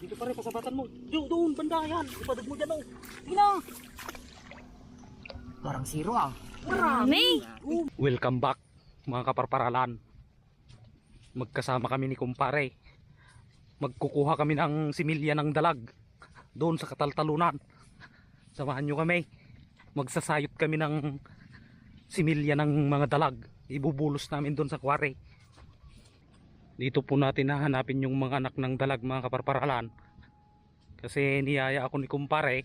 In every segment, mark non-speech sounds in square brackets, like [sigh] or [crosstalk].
Dito pare, pasabatan mo. Yo, doon, banda yan. Ipadag mo dyan, oh. Tingnan. Parang zero ah. Marami. Welcome back, mga kaparparalan. Magkasama kami ni kumpare. Magkukuha kami ng similya ng dalag. Doon sa kataltalunan. Samahan nyo kami. Magsasayot kami ng similya ng mga dalag. Ibubulos namin doon sa kware. Dito po natin hahanapin yung mga anak ng dalag mga kaparparalan. Kasi niyaya ako ni kumpare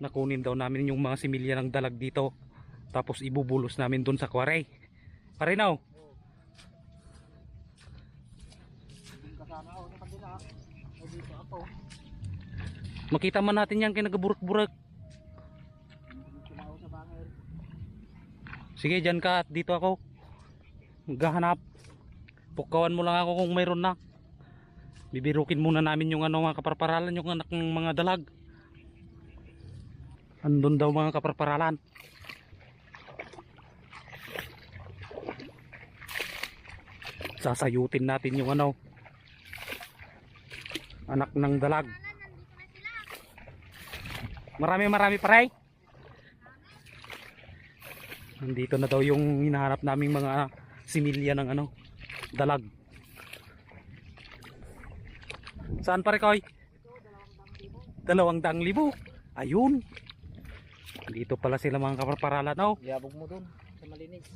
na kunin daw namin yung mga similya ng dalag dito. Tapos ibubulos namin doon sa kware. Pare now. Kasama ako sa kabila. O dito ako. Makita man natin yan bangil. Sige, dyan ka at dito ako. Maghahanap. Pukawan mo lang ako kung mayroon na. Bibirukin muna namin yung ano mga kaparparalan, yung anak ng mga dalag. Andun daw mga kaparparalan. Sasayutin natin yung ano. Anak ng dalag. Marami marami paray. Nandito na daw yung hinahanap naming mga similya ng ano, dalag. Saan pare koy? Dalawang daang libo. Ayun. Dito pala sila mga kaparparalan. Oh, Yabog mo dun sa malinis.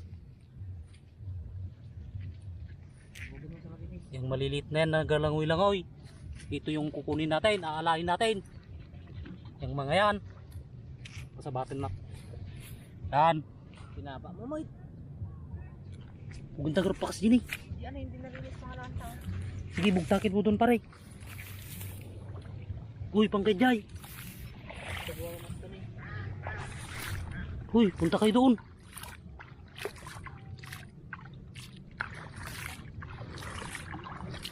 Yung malilit na yan, nagalangoy-langoy. Ito yung kukunin natin, aalahin natin. Yung mga yan. Pasabatin na. Yan. Pinaba mo mo. Maganda garap pa kasi din eh. Yan hindi nalinis sa halanta. Sige, bugtakit mo dun pare. Uy, pangkajay. Uy, punta kayo doon.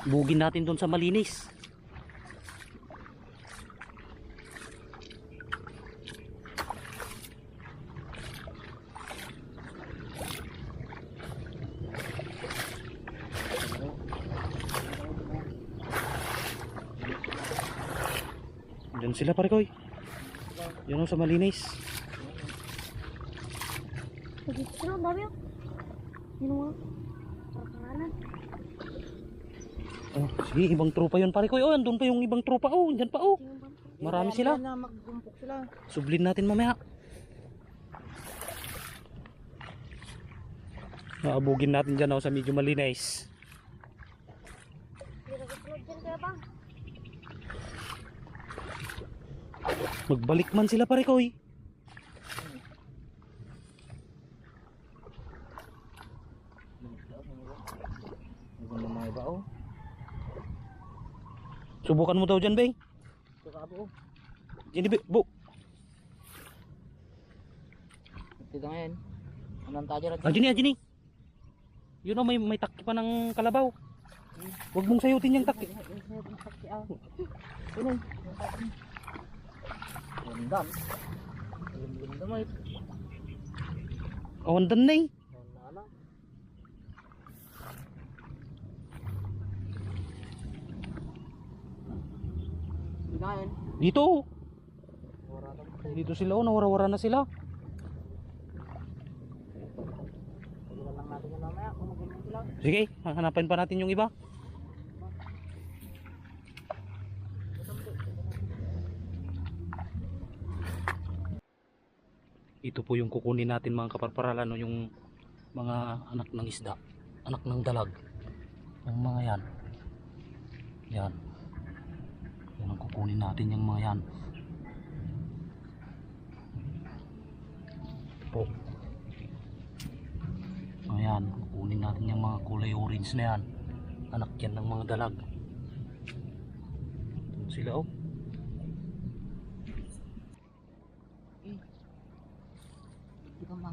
Bugin natin doon sa malinis. Diyan sila pare koy. Yan o sa malinis. Dito na, dami oh. Yun. Parang Oh, sige, ibang tropa yun pare ko. Oh, andun pa yung ibang tropa. Oh, andyan pa oh. Marami sila. sila. Sublin natin mamaya. Naabugin natin dyan oh, sa medyo malinis. Nagkasunod dyan kaya bang? Magbalik man sila pare ko. eh. Subukan mo daw dyan, Beng. Po. Dyan, Beng. Bu. Ito ngayon. Anong tayo rin? Ah, dyan, dyan. Yun oh, may, may takki pa ng kalabaw. Huwag mong sayutin yung takki. Ano? Ganda mo eh. Awandan na eh. Dito. Dito sila oh, nawara-wara na sila. Sige, hanapin pa natin yung iba. Ito po yung kukunin natin mga kaparparalan, no, yung mga anak ng isda, anak ng dalag. Yung mga yan. Yan. Yan ang kukunin natin yung mga yan. Po. Ayan, kukunin natin yung mga kulay orange na yan. Anak yan ng mga dalag. Ito sila oh. Ma.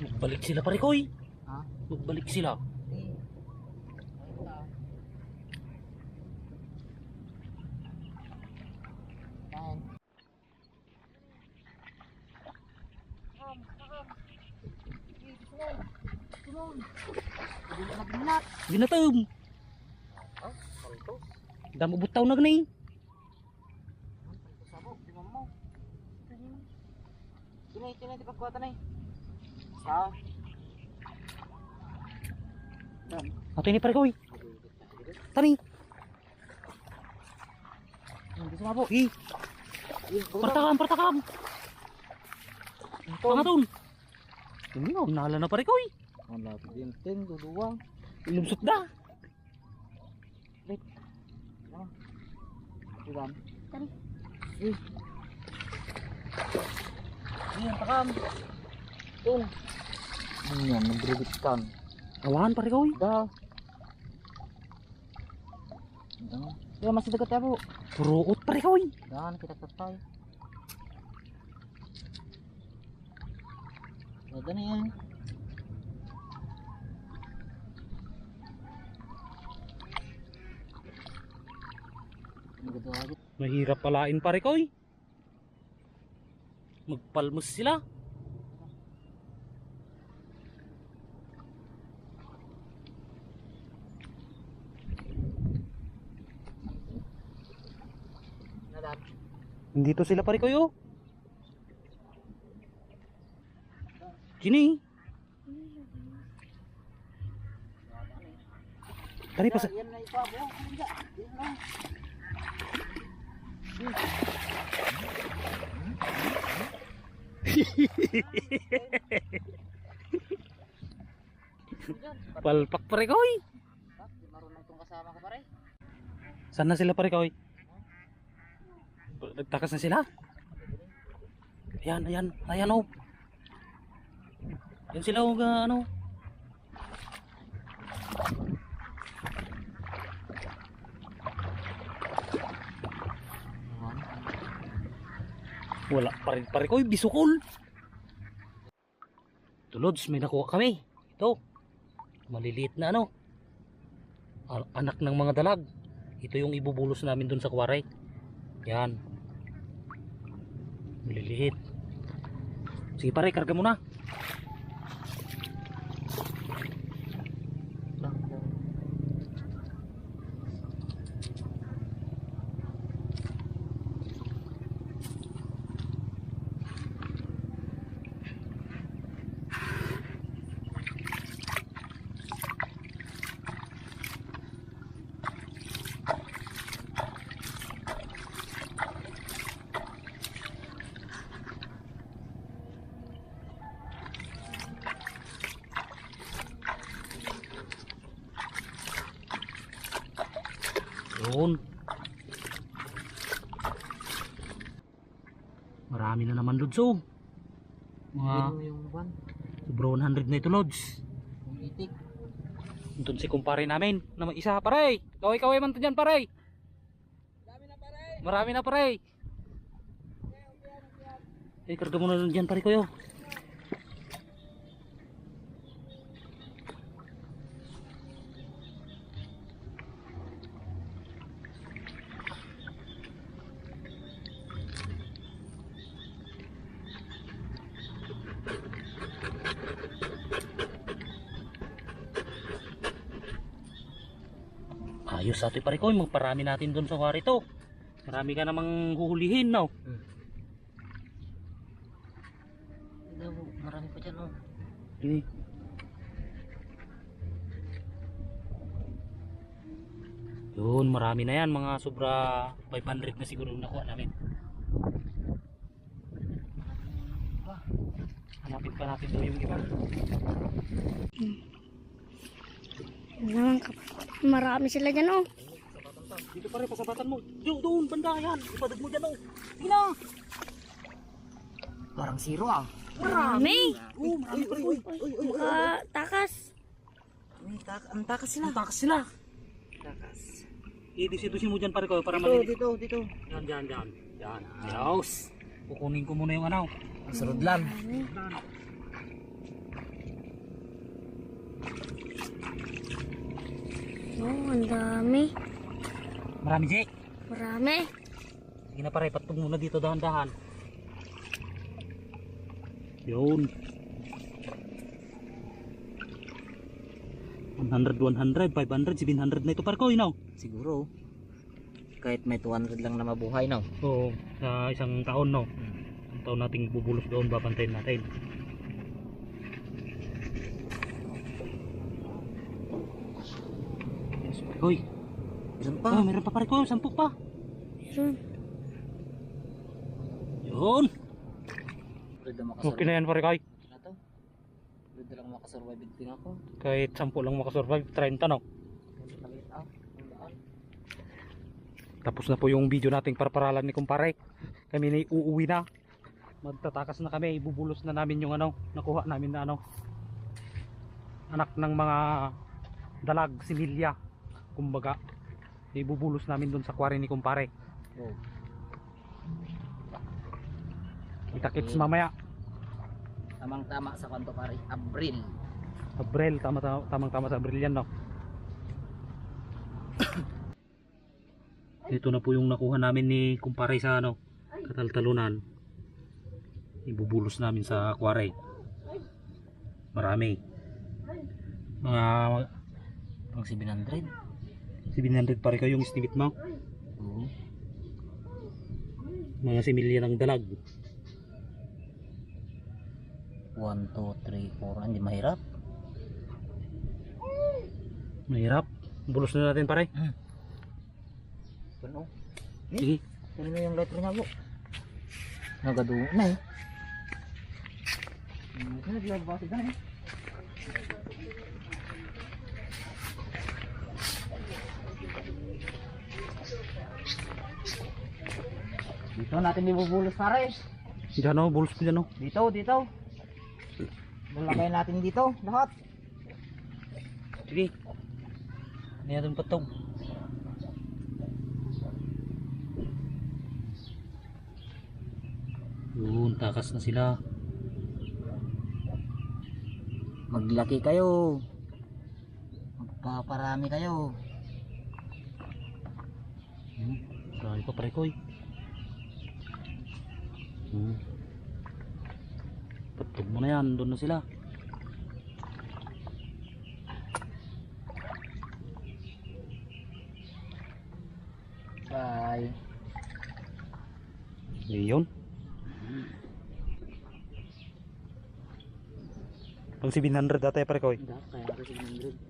Magbalik sila pare koy. Ha? Magbalik sila. Eh. Na magnat. Binatom. Damo butaw na gani. Sabog, di mo mo. Tinay, tinay, di pagkuha tanay. Sa. Dan. Ato ini pare koy. Tani. Hindi sumabog. Gi, partakam, partakam. Pangaton. Tingnan. Nala na pare koy. Ang lapit din. Ting, duduwang. Ilumsot da. Ilan? Tari. Eh. Ayan, takam. Tung. Ano yan, nagrebit kan. Awan pare koy. Da. Ya, masih dekat ya, Bu. Puruot pare koy. Dan kita tetay. Ada nih ya. Begitu aja. Mahirap palain pare koy. Magpalmos sila. Nadan. Hindi to sila pare koy oh. Kini. Tari pa sa Yan na ito, Bu. Enggak. Yan lang. [laughs] palpak pare. Pak, di marunong tong kasama ka pare. Saan na sila pare koy? Nagtakas na sila? Ayan, ayan, ayan oh. Yan sila oh, ano. Wala pa rin pare koy, bisukol. Tulods, may nakuha kami. Ito. Maliliit na ano. Anak ng mga dalag. Ito yung ibubulos namin dun sa kwaray. Yan. Maliliit. Sige pare, karga mo na. Yun. Marami na naman lods oh. Mga Yun sobra 100 na ito lods. Itik. Doon si kumpare namin na isa pare. Kaway-kaway man to dyan pare. Marami na pare. Eh karga mo na dyan pare ko Ayos ate pare ko, magparami natin doon sa wari to. Marami ka namang huhulihin no. Bu. Marami pa dyan, oh. Eh. Yun, marami na yan. Mga sobra 500 na siguro nakuha namin. Hanapin pa natin doon yung iba. Yun naman. Marami sila dyan oh. Dito pare, pasabatan mo. Doon, doon, banda yan. Ipadag mo dyan oh. Sige na. Parang zero, ah. Marami. Oh, marami pare. Uy, Maka takas. Uy, tak ang takas sila. ang takas sila. Takas. Idus-idusin mo dyan pare ko para Dito, malinis. dito, dito. Yan, yan, yan. Yan. Ayos. Kukunin ko muna yung ano. Ang sarudlan. Oh, ang dami. Marami, Jake. Marami. Sige na pare, patong muna dito dahan-dahan. Yun. 100, 100, 500, 700 na ito par ko, you know. Siguro. Kahit may 200 lang na mabuhay, no? Oo, sa isang taon no. Ang taon nating bubulos doon, babantayin natin. Hoy, Meron pa. ah, meron pa pare ko, sampu pa. Meron. Yun. Okay na yan pare kay. Pwede lang makasurvive din ako. Kahit sampu lang makasurvive, 30 no. Tapos na po yung video nating parparalan ni kumpare. Kami na uuwi na. Magtatakas na kami, ibubulos na namin yung ano, nakuha namin na ano. Anak ng mga dalag, similya. Kumbaga, ibubulos namin doon sa quarry ni kumpare. Oh. Kita-kits mamaya. Tamang tama sa kanto pare. Abril. Abril, tama, tama, tamang tama sa Abril yan no. Ito na po yung nakuha namin ni kumpare sa ano, kataltalunan. Ibubulos namin sa quarry. Marami. Mga Pang 700. 700 pare kayo yung estimate mo. Oo. Mga similya ng dalag. 1, 2, 3, 4. Hindi mahirap. Mahirap. Bulos na natin pare. Ano? Sige. Ano na yung letter niya po? Nagado na eh. Naglabas na eh. Dito natin ibubulos pare. Diyan o, bulos mo dyan o. Dito, dito. Bulakay natin dito, lahat. Sige. Hindi natin patog. Yun, takas na sila. Maglaki kayo. Magpaparami kayo. Hmm, marami pa pare ko eh. Hmm. Patog mo na yan, doon na sila. Bye. Yun. Pang 700 dati pare ko eh. Ako 700.